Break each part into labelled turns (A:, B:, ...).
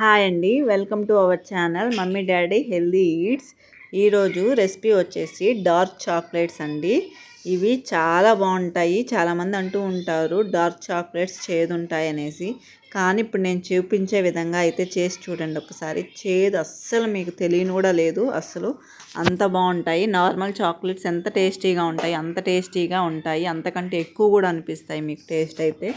A: Hi అండి. Welcome to our channel mummy daddy healthy eats ఈరోజు recipe వచ్చేసి dark chocolates అండి. ఇవి చాలా బాగుంటాయి. చాలామంది అంటూ ఉంటారు డార్క్ చాక్లెట్స్ చేదు ఉంటాయి అనేసి. కానీ ఇప్పుడు నేను చూపించే విధంగా అయితే చేసి చూడండి ఒకసారి. చేదు అస్సలు మీకు తెలియని కూడా లేదు అస్సలు. అంత బాగుంటాయి. నార్మల్ చాక్లెట్స్ ఎంత టేస్టీగా ఉంటాయి అంత టేస్టీగా ఉంటాయి అంతకంటే ఎక్కువ కూడా అనిపిస్తాయి మీకు టేస్ట్ అయితే.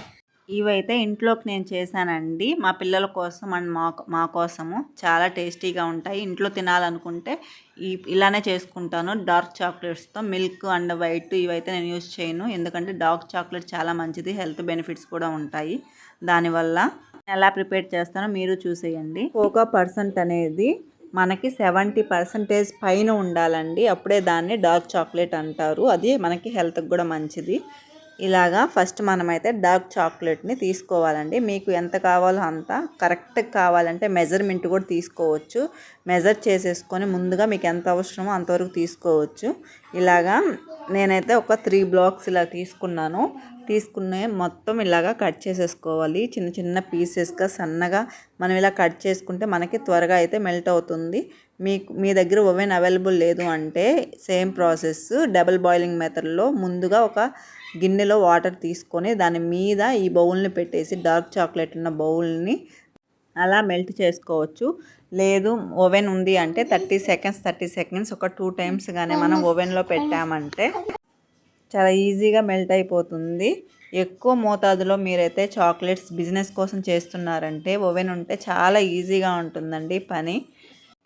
A: ఇవైతే ఇంట్లోకి నేను చేశానండి. మా పిల్లల కోసం అండ్ మా మా కోసము. చాలా టేస్టీగా ఉంటాయి. ఇంట్లో తినాలనుకుంటే ఈ ఇలానే చేసుకుంటాను. డార్క్ చాక్లెట్స్తో మిల్క్ అండ్ వైట్ ఇవైతే నేను యూజ్ చేయను. ఎందుకంటే డార్క్ చాక్లెట్ చాలా మంచిది. హెల్త్ బెనిఫిట్స్ కూడా ఉంటాయి. దానివల్ల ఎలా ప్రిపేర్ చేస్తానో మీరు చూసేయండి. కోకా పర్సెంట్ అనేది మనకి సెవెంటీ పర్సెంటేజ్ పైన ఉండాలండి. అప్పుడే దాన్ని డార్క్ చాక్లెట్ అంటారు. అది మనకి హెల్త్కి కూడా మంచిది. ఇలాగా ఫస్ట్ మనమైతే డార్క్ చాక్లెట్ని తీసుకోవాలండి. మీకు ఎంత కావాలో అంత కరెక్ట్ కావాలంటే మెజర్మెంట్ కూడా తీసుకోవచ్చు. మెజర్ చేసేసుకొని ముందుగా మీకు ఎంత అవసరమో అంతవరకు తీసుకోవచ్చు. ఇలాగా నేనైతే ఒక త్రీ బ్లాక్స్ ఇలా తీసుకున్నాను. తీసుకునే మొత్తం ఇలాగా కట్ చేసేసుకోవాలి. చిన్న చిన్న పీసెస్గా సన్నగా మనం ఇలా కట్ చేసుకుంటే మనకి త్వరగా అయితే మెల్ట్ అవుతుంది. మీకు మీ దగ్గర ఓవెన్ అవైలబుల్ లేదు అంటే సేమ్ ప్రాసెస్ డబుల్ బాయిలింగ్ మెథడ్లో ముందుగా ఒక గిన్నెలో వాటర్ తీసుకొని దాని మీద ఈ బౌల్ని పెట్టేసి డార్క్ చాక్లెట్ ఉన్న బౌల్ని అలా మెల్ట్ చేసుకోవచ్చు. లేదు ఓవెన్ ఉంది అంటే థర్టీ సెకండ్స్ థర్టీ సెకండ్స్ ఒక టూ టైమ్స్ కానీ మనం ఓవెన్లో పెట్టామంటే చాలా ఈజీగా మెల్ట్ అయిపోతుంది. ఎక్కువ మోతాదులో మీరైతే చాక్లెట్స్ బిజినెస్ కోసం చేస్తున్నారంటే ఓవెన్ ఉంటే చాలా ఈజీగా ఉంటుందండి పని.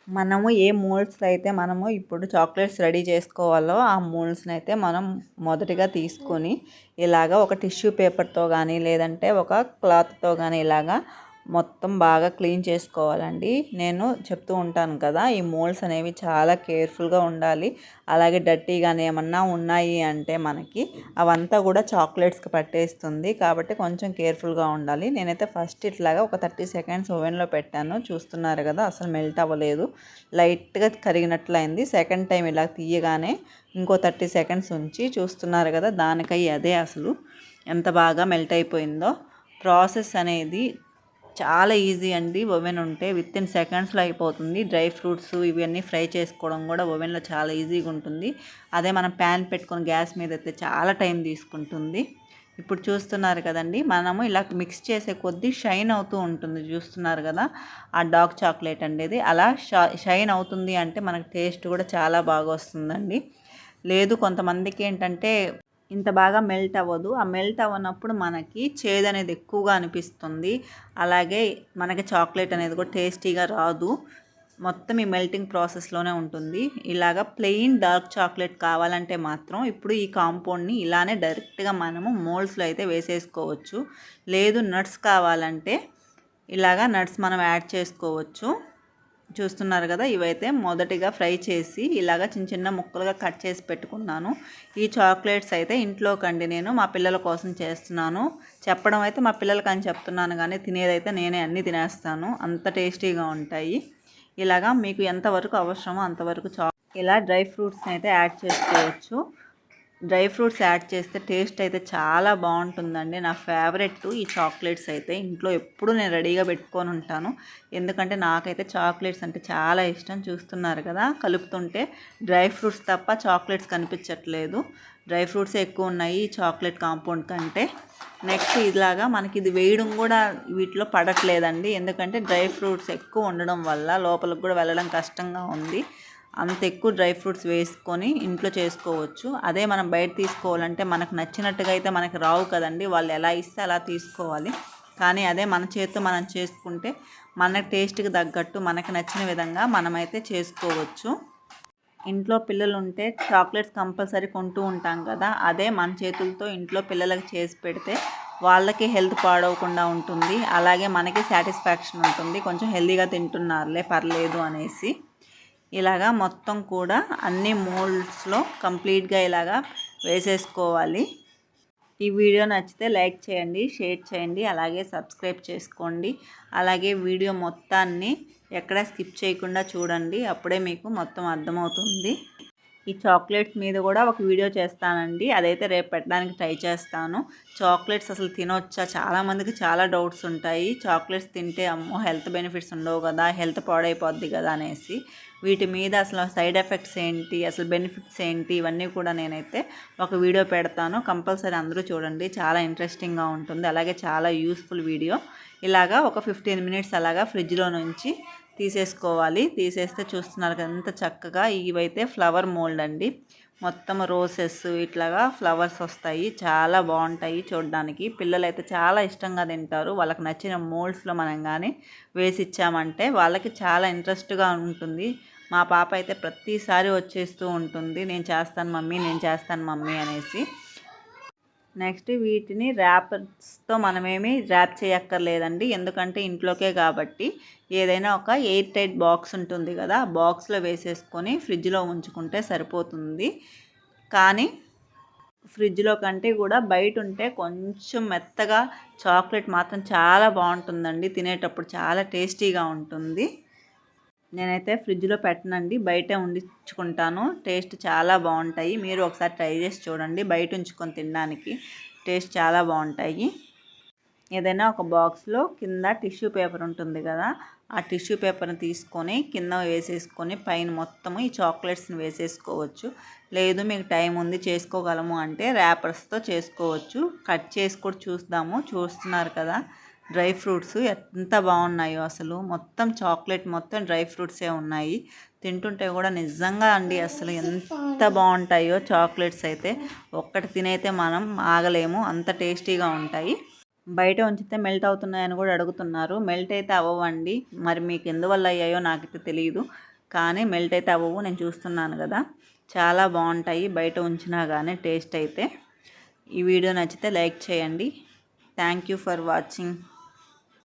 A: మనము ఏ మోల్డ్స్ అయితే మనము ఇప్పుడు చాక్లెట్స్ రెడీ చేసుకోవాలో ఆ మోల్డ్స్ని అయితే మనం మొదటిగా తీసుకొని ఇలాగ ఒక టిష్యూ పేపర్తో కానీ లేదంటే ఒక క్లాత్తో కానీ ఇలాగా మొత్తం బాగా క్లీన్ చేసుకోవాలండి. నేను చెప్తూ ఉంటాను కదా ఈ మోల్డ్స్ అనేవి చాలా కేర్ఫుల్గా ఉండాలి. అలాగే డర్టీగానే ఏమన్నా ఉన్నాయి అంటే మనకి అవంతా కూడా చాక్లెట్స్కి పట్టేస్తుంది. కాబట్టి కొంచెం కేర్ఫుల్గా ఉండాలి. నేనైతే ఫస్ట్ ఇట్లాగా ఒక థర్టీ సెకండ్స్ ఓవెన్లో పెట్టాను. చూస్తున్నారు కదా అసలు మెల్ట్ అవ్వలేదు. లైట్గా కరిగినట్లయింది. సెకండ్ టైం ఇలా తీయగానే ఇంకో థర్టీ సెకండ్స్ ఉంచి చూస్తున్నారు కదా దానికై అదే అసలు ఎంత బాగా మెల్ట్ అయిపోయిందో. ప్రాసెస్ అనేది చాలా ఈజీ అండి. ఓవెన్ ఉంటే విత్ ఇన్ సెకండ్స్లో అయిపోతుంది. డ్రై ఫ్రూట్స్ ఇవన్నీ ఫ్రై చేసుకోవడం కూడా ఓవెన్లో చాలా ఈజీగా ఉంటుంది. అదే మనం ప్యాన్ పెట్టుకొని గ్యాస్ మీద అయితే చాలా టైం తీసుకుంటుంది. ఇప్పుడు చూస్తున్నారు కదండి మనము ఇలా మిక్స్ చేసే కొద్దీ షైన్ అవుతూ ఉంటుంది. చూస్తున్నారు కదా ఆ డార్క్ చాక్లెట్ అనేది. అలా షైన్ అవుతుంది అంటే మనకు టేస్ట్ కూడా చాలా బాగా వస్తుందండి. లేదు కొంతమందికి ఏంటంటే ఇంత బాగా మెల్ట్ అవ్వదు. ఆ మెల్ట్ అవ్వనప్పుడు మనకి చేదు అనేది ఎక్కువగా అనిపిస్తుంది. అలాగే మనకి చాక్లెట్ అనేది కూడా టేస్టీగా రాదు. మొత్తం ఈ మెల్టింగ్ ప్రాసెస్లోనే ఉంటుంది. ఇలాగ ప్లెయిన్ డార్క్ చాక్లెట్ కావాలంటే మాత్రం ఇప్పుడు ఈ కాంపౌండ్ని ఇలానే డైరెక్ట్గా మనము మోల్డ్స్లో అయితే వేసేసుకోవచ్చు. లేదు నట్స్ కావాలంటే ఇలాగా నట్స్ మనం యాడ్ చేసుకోవచ్చు. చూస్తున్నారు కదా ఇవైతే మొదటిగా ఫ్రై చేసి ఇలాగ చిన్న చిన్న ముక్కలుగా కట్ చేసి పెట్టుకున్నాను. ఈ చాక్లెట్స్ అయితే ఇంట్లో కండి నేను మా పిల్లల కోసం చేస్తున్నాను. చెప్పడం అయితే మా పిల్లలకి అని చెప్తున్నాను కానీ తినేదైతే నేనే అన్నీ తినేస్తాను. అంత టేస్టీగా ఉంటాయి. ఇలాగా మీకు ఎంతవరకు అవసరమో అంతవరకు చా ఇలా డ్రై ఫ్రూట్స్ని అయితే యాడ్ చేసుకోవచ్చు. డ్రై ఫ్రూట్స్ యాడ్ చేస్తే టేస్ట్ అయితే చాలా బాగుంటుందండి. నా ఫేవరెట్ ఈ చాక్లెట్స్ అయితే. ఇంట్లో ఎప్పుడు నేను రెడీగా పెట్టుకొని ఉంటాను. ఎందుకంటే నాకైతే చాక్లెట్స్ అంటే చాలా ఇష్టం. చూస్తున్నారు కదా కలుపుతుంటే డ్రై ఫ్రూట్స్ తప్ప చాక్లెట్స్ కనిపించట్లేదు. డ్రై ఫ్రూట్స్ ఎక్కువ ఉన్నాయి ఈ చాక్లెట్ కాంపౌండ్ కంటే. నెక్స్ట్ ఇలాగా మనకి ఇది వేయడం కూడా వీటిలో పడట్లేదండి. ఎందుకంటే డ్రై ఫ్రూట్స్ ఎక్కువ ఉండడం వల్ల లోపలికి కూడా వెళ్ళడం కష్టంగా ఉంది. అంత ఎక్కువ డ్రై ఫ్రూట్స్ వేసుకొని ఇంట్లో చేసుకోవచ్చు. అదే మనం బయట తీసుకోవాలంటే మనకు నచ్చినట్టుగా అయితే మనకు రావు కదండి. వాళ్ళు ఎలా ఇస్తే అలా తీసుకోవాలి. కానీ అదే మన చేతితో మనం చేసుకుంటే మన టేస్ట్కి తగ్గట్టు మనకు నచ్చిన విధంగా మనమైతే చేసుకోవచ్చు. ఇంట్లో పిల్లలు ఉంటే చాక్లెట్స్ కంపల్సరీ కొంటూ ఉంటాం కదా. అదే మన చేతులతో ఇంట్లో పిల్లలకి చేసి పెడితే వాళ్ళకి హెల్త్ పాడవకుండా ఉంటుంది. అలాగే మనకి సాటిస్ఫాక్షన్ ఉంటుంది. కొంచెం హెల్తీగా తింటున్నారులే పర్లేదు అనేసి. ఇలాగా మొత్తం కూడా అన్ని మోల్డ్స్లో కంప్లీట్గా ఇలాగా వేసేసుకోవాలి. ఈ వీడియో నచ్చితే లైక్ చేయండి షేర్ చేయండి అలాగే సబ్స్క్రైబ్ చేసుకోండి. అలాగే వీడియో మొత్తాన్ని ఎక్కడ స్కిప్ చేయకుండా చూడండి అప్పుడే మీకు మొత్తం అర్థమవుతుంది. ఈ చాక్లెట్స్ మీద కూడా ఒక వీడియో చేస్తానండి. అదైతే రేపు పెట్టడానికి ట్రై చేస్తాను. చాక్లెట్స్ అసలు తినొచ్చా? చాలామందికి చాలా డౌట్స్ ఉంటాయి. చాక్లెట్స్ తింటే అమ్మో హెల్త్ బెనిఫిట్స్ ఉండవు కదా హెల్త్ పాడైపోద్ది కదా అనేసి. వీటి మీద అసలు సైడ్ ఎఫెక్ట్స్ ఏంటి? అసలు బెనిఫిట్స్ ఏంటి? ఇవన్నీ కూడా నేనైతే ఒక వీడియో పెడతాను. కంపల్సరీ అందరూ చూడండి. చాలా ఇంట్రెస్టింగ్గా ఉంటుంది. అలాగే చాలా యూస్ఫుల్ వీడియో. ఇలాగా ఒక ఫిఫ్టీన్ మినిట్స్ అలాగా ఫ్రిడ్జ్లో నుంచి తీసేసుకోవాలి. తీసేస్తే చూస్తున్నారు కదా ఎంత చక్కగా ఇవైతే ఫ్లవర్ మోల్డ్ అండి. మొత్తం రోసెస్ ఇట్లాగా ఫ్లవర్స్ వస్తాయి. చాలా బాగుంటాయి చూడడానికి. పిల్లలు అయితే చాలా ఇష్టంగా తింటారు. వాళ్ళకి నచ్చిన మోల్డ్స్లో మనం కానీ వేసి ఇచ్చామంటే వాళ్ళకి చాలా ఇంట్రెస్ట్గా ఉంటుంది. మా పాప అయితే ప్రతిసారి వచ్చేస్తూ ఉంటుంది. నేను చేస్తాను మమ్మీ నేను చేస్తాను మమ్మీ అనేసి. నెక్స్ట్ వీటిని ర్యాపర్స్తో మనమేమి ర్యాప్ చేయక్కర్లేదండి. ఎందుకంటే ఇంట్లోకే కాబట్టి ఏదైనా ఒక ఎయిర్ టైట్ బాక్స్ ఉంటుంది కదా బాక్స్లో వేసేసుకొని ఫ్రిడ్జ్లో ఉంచుకుంటే సరిపోతుంది. కానీ ఫ్రిడ్జ్లో కంటే కూడా బయట ఉంటే కొంచెం మెత్తగా చాక్లెట్ మాత్రం చాలా బాగుంటుందండి. తినేటప్పుడు చాలా టేస్టీగా ఉంటుంది. నేనైతే ఫ్రిడ్జ్లో పెట్టనండి. బయటే ఉండించుకుంటాను. టేస్ట్ చాలా బాగుంటాయి. మీరు ఒకసారి ట్రై చేసి చూడండి. బయట ఉంచుకొని తినడానికి టేస్ట్ చాలా బాగుంటాయి. ఏదైనా ఒక బాక్స్లో కింద టిష్యూ పేపర్ ఉంటుంది కదా ఆ టిష్యూ పేపర్ని తీసుకొని కింద వేసేసుకొని పైన మొత్తం ఈ చాక్లెట్స్ని వేసేసుకోవచ్చు. లేదు మీకు టైం ఉంది చేసుకోగలము అంటే ర్యాపర్స్తో చేసుకోవచ్చు. కట్ చేసి కూడా చూస్తాము. చూస్తున్నారు కదా. డ్రై ఫ్రూట్స్ ఎంత బాగున్నాయో అసలు. మొత్తం చాక్లెట్ మొత్తం డ్రై ఫ్రూట్సే ఉన్నాయి. తింటుంటే కూడా నిజంగా అండి అసలు ఎంత బాగుంటాయో చాక్లెట్స్ అయితే. ఒక్కటి తినైతే మనం ఆగలేము. అంత టేస్టీగా ఉంటాయి. బయట ఉంచితే మెల్ట్ అవుతున్నాయని కూడా అడుగుతున్నారు. మెల్ట్ అయితే అవ్వండి మరి మీకు ఎందువల్ల అయ్యాయో నాకైతే తెలియదు కానీ మెల్ట్ అయితే అవ్వవు. నేను చూస్తున్నాను కదా. చాలా బాగుంటాయి. బయట ఉంచినా కానీ టేస్ట్ అయితే. ఈ వీడియో నచ్చితే లైక్ చేయండి. Thank you for watching.